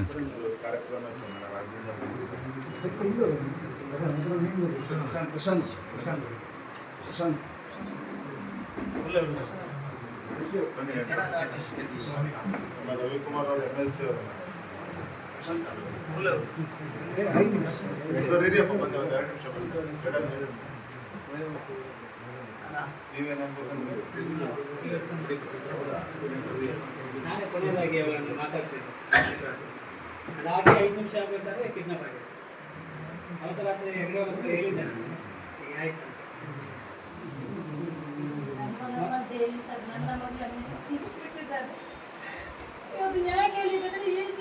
ಒಂದು ಕಾರ್ಯಕ್ರಮ ಇತ್ತು ನನ್ನ ರಾಜ್ಯದಿಂದ ಬಂದಿದ್ದು. ಪ್ರಶಾಂತ್ ಪ್ರಶಾಂತ್ ಪ್ರಶಾಂತ್ ಬನ್ನಿ, ನಮ್ಮ ರವಿಕುಮಾರ್ ಅವರು ಎಮ್ ಎಲ್ ಸಿ ಅವರು ಇದು ರೇಡಿಯಪ್ಪ ಬನ್ನಿ ಒಂದು ಎರಡು ನಿಮಿಷ ಬನ್ನಿ ಮೇಡಮ್ ನಾನೇ ಕೊನೆಯದಾಗಿ ಅವರನ್ನು ಮಾತಾಡ್ಸಿದ್ದು ಅದಾಗಿ ಐದು ನಿಮಿಷ ಆಗಬೇಕಾದ್ರೆ ಕಿಡ್ನಾಪ್ ಆಗಿದೆ ಅವತ್ತು ರಾತ್ರಿ ಹೆಗಡೆ ಅವ್ರ ಹತ್ರ ಹೇಳಿದ್ದೆ ನಾನು.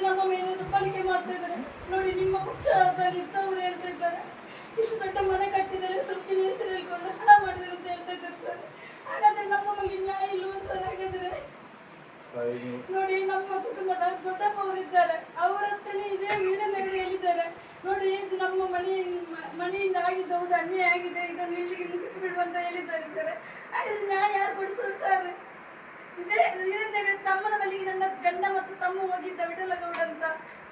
ನಮ್ಮ ಮೇಲೆ ಮಾಡ್ತಾ ನೋಡಿ ನಿಮ್ಮ ಹೇಳ್ತಾ ಇದ್ದಾರೆ ಇಷ್ಟು ದೊಡ್ಡ ಮನೆ ಕಟ್ಟಿದ್ದಾರೆ ಸೊಪ್ಪಿನ ಹೆಸರು ಹೇಳ್ಕೊಂಡು ಹಣ ಅಂತ ಹೇಳ್ತಾ ಇದ್ದಾರೆ ಸರ್ ಹಾಗಾದ್ರೆ ನಮ್ಮ ಮನೆಗೆ ನ್ಯಾಯ ಇಲ್ವ ಸರ್ ಹಾಗಾದ್ರೆ ನೋಡಿ ನಮ್ಮ ಕುಟುಂಬದ ಅವರಿದ್ದಾರೆ ಅವರ ಹತ್ರನೇ ಇದೇ ವೀರನಗರ ಹೇಳಿದ್ದಾರೆ ನೋಡಿ, ಇದು ನಮ್ಮ ಮನೆ, ಮನೆಯಿಂದ ಆಗಿದ್ದ ಹೌದು, ಅನ್ಯಾಯ ಆಗಿದೆ. ಇದನ್ನು ಇಲ್ಲಿಗೆ ಮುಗಿಸ್ಬಿಡು ಅಂತ ಹೇಳಿದ್ದಾರೆ ಹಾಗಾದ್ರೆ ನ್ಯಾಯ ಯಾರು ಕೊಡಿಸೋದು ಸರ್? ಇದೇ ವೀರನಗರ ತಮ್ಮನ ಬಳಿಗೆ ನನ್ನ ಗಂಡ ಮತ್ತು ತಮ್ಮ ಹೋಗಿದ್ದ ವಿಠಲಗೌಡ ಅಂತ.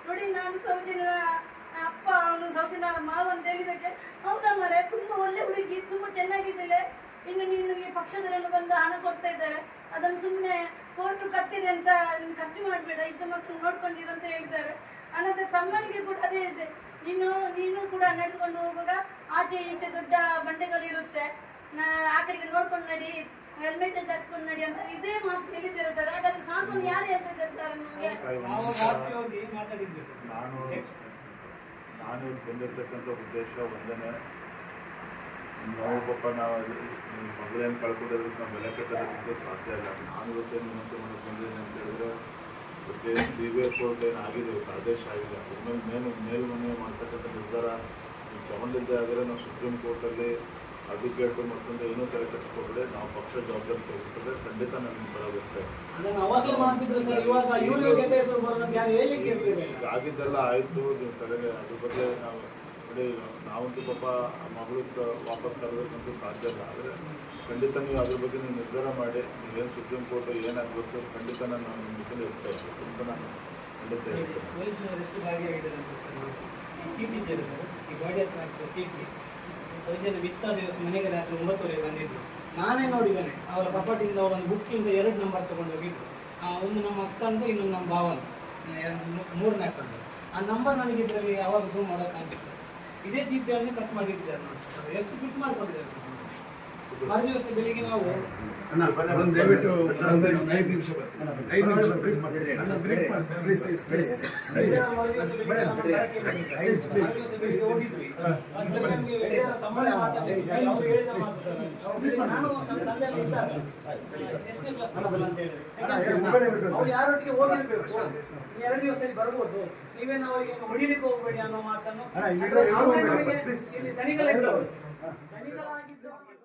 ನೋಡಿ, ನಾನು ಸೌಜನ್ಯ, ಅಪ್ಪ, ಅವನು ಸೌಜನ್ಯ, ಮಾವ ಅಂತ ಹೇಳಿದಕ್ಕೆ ಹೌದಾ ಮರೆ ತುಂಬಾ ಒಳ್ಳೆ ಹುಡುಗಿ, ತುಂಬಾ ಚೆನ್ನಾಗಿದ್ದಾಳೆ. ಇನ್ನು ನಿನಗೆ ಪಕ್ಷದವರೆಲ್ಲ ಬಂದು ಹಣ ಕೊಡ್ತಾ ಇದ್ದಾರೆ. ಅದನ್ನು ಸುಮ್ಮನೆ ಕೋರ್ಟ್ ಕತ್ತಿದೆ ಅಂತ ಅದನ್ನ ಖರ್ಚು ಮಾಡಬೇಡ ಇದ್ದ ಮಕ್ಕಳು ನೋಡ್ಕೊಂಡಿರು ಅಂತ ಹೇಳಿದ್ದಾರೆ ಅನಂತರ ತಮ್ಮನಿಗೆ ಕೂಡ ಅದೇ ಇದೆ. ನೀನು ನೀನು ಕೂಡ ನಡ್ಕೊಂಡು ಹೋಗುವಾಗ ಆಚೆ ಈಚೆ ದೊಡ್ಡ ಬಂಡೆಗಳಿರುತ್ತೆ ನಾ- ಆ ಕಡೆಗೆ ನೋಡ್ಕೊಂಡು ನಡಿ ಹೆಲ್ಮೆಟ್ ಧರಿಸ್ಕೊಂಡು ನಡಿ ಅಂತ ಇದೇ ಮಾತು ಹೇಳಿದ್ದೀರಾ ಸರ್. ಹಾಗಾದ್ರೆ ಸಾಂತ್ವನ ಯಾರು ಹೇಳ್ತಿದ್ದಾರೆ ಸರ್ ನಮಗೆ? ನಾನು ನಾನು ಉದ್ದೇಶ ಒಂದನೇ ನಾವು ಪಾಪ ನಾವು ಮಗಳೇನು ಕಳ್ಕೊಂಡಿರೋದಕ್ಕೆ ನಾವು ಬೆಲೆ ಕಟ್ಟೋದಕ್ಕೆ ಸಾಧ್ಯ ಇಲ್ಲ. ನಾನು ಇವತ್ತೇ ನಿಮ್ಮಂತ ಮಾಡಕ್ಕೆ ಬಂದಿದ್ದೀನಿ ಅಂತ ಹೇಳಿದ್ರೆ ಮತ್ತೆ ಸಿ ಬಿ ಐ ಕೋರ್ಟ್ ಏನು ಆಗಿದೆ ಇವತ್ತು ಆದೇಶ ಆಗಿದೆ. ಅದ್ರ ಮೇಲೆ ಮೇಲು ಮೇಲ್ಮನೆ ಮಾಡ್ತಕ್ಕಂಥ ನಿರ್ಧಾರ ನೀವು ತಗೊಂಡಿದ್ದೆ ಆದರೆ ನಾವು ಸುಪ್ರೀಂ ಕೋರ್ಟಲ್ಲಿ ಅಡ್ವೊಕೇಟು ಮತ್ತೊಂದು ಏನೂ ತಲೆ ಕಟ್ಟಿಕೊಬೇಡಿ ನಾವು ಪಕ್ಷ ಜವಾಬ್ದಾರಿ ತೆಗೆದುಕೊಂಡ್ರೆ ಖಂಡಿತ ಇರ್ತೀವಿ ಈಗ ಆಗಿದ್ದೆಲ್ಲ ಆಯಿತು. ನೀವು ತಲೆಗೆ ಅದ್ರ ಬಗ್ಗೆ ನಾವು ನೋಡಿ ನಾವಂತೂ ಪಾಪ ಮಗಳು ವಾಪಸ್ ತರಬೇಕಂತೂ ಸಾಧ್ಯ ಇಲ್ಲ. ಆದರೆ ಖಂಡಿತ ನೀವು ಅದ್ರ ಬಗ್ಗೆ ನೀವು ನಿರ್ಧಾರ ಮಾಡಿ. ನೀವೇನು ಸುಪ್ರೀಂ ಕೋರ್ಟ್ ಏನಾಗಬೇಕು ಖಂಡಿತ ನಾನು ನಿಮ್ಮ ಜೊತೆ ಇದ್ದೆ ಅಂತ ನಾನು ಖಂಡಿತ ಹೇಳ್ತೇನೆ. ನಾನೇ ನೋಡಿದ್ದೇನೆ. ಅವರ ಕಪಾಟಿಂದ ಒಂದು ಬುಕ್ಕಿಂದ ಎರಡು ನಂಬರ್ ತಗೊಂಡು ಹೋಗಿದ್ರು. ಆ, ಒಂದು ನಮ್ಮ ಅಕ್ಕಂದು ಇನ್ನೊಂದು ನಮ್ಮ ಭಾವನ. ಮೂರನೇ ಅಕ್ಕಂದು. ಆ ನಂಬರ್ ನನಗೆ ಇದರಲ್ಲಿ ಯಾವಾಗ ಝೂಮ್ ಮಾಡೋಕ್ಕಾಗಿತ್ತು ಇದೇ ಚೀಟಿಯನ್ನು ಕಟ್ ಮಾಡಿಟ್ಟಿದ್ದಾರೆ ನೋಡಿ. ಎಷ್ಟು ಫಿಟ್ ಮಾಡ್ಕೊಂಡಿದ್ದಾರೆ ಬೆಳಿಗ್ಗೆ ನಾವು ದಯವಿಟ್ಟು ಐದು ನಿಮಿಷ ಐದು ನಿಮಿಷ ಬ್ರೇಕ್. ಅವ್ರು ಯಾರೊಟ್ಟಿಗೆ ಹೋಗಿರ್ಬೇಕು? ಎರಡು ದಿವಸ ಬರ್ಬೋದು. ನೀವೇನು ಅವರಿಗೆ ಹೊಡಿಲಿಕ್ಕೆ ಹೋಗ್ಬೇಡಿ ಅನ್ನೋ ಮಾತನ್ನು ಇಲ್ಲಿ ಅವ್ರು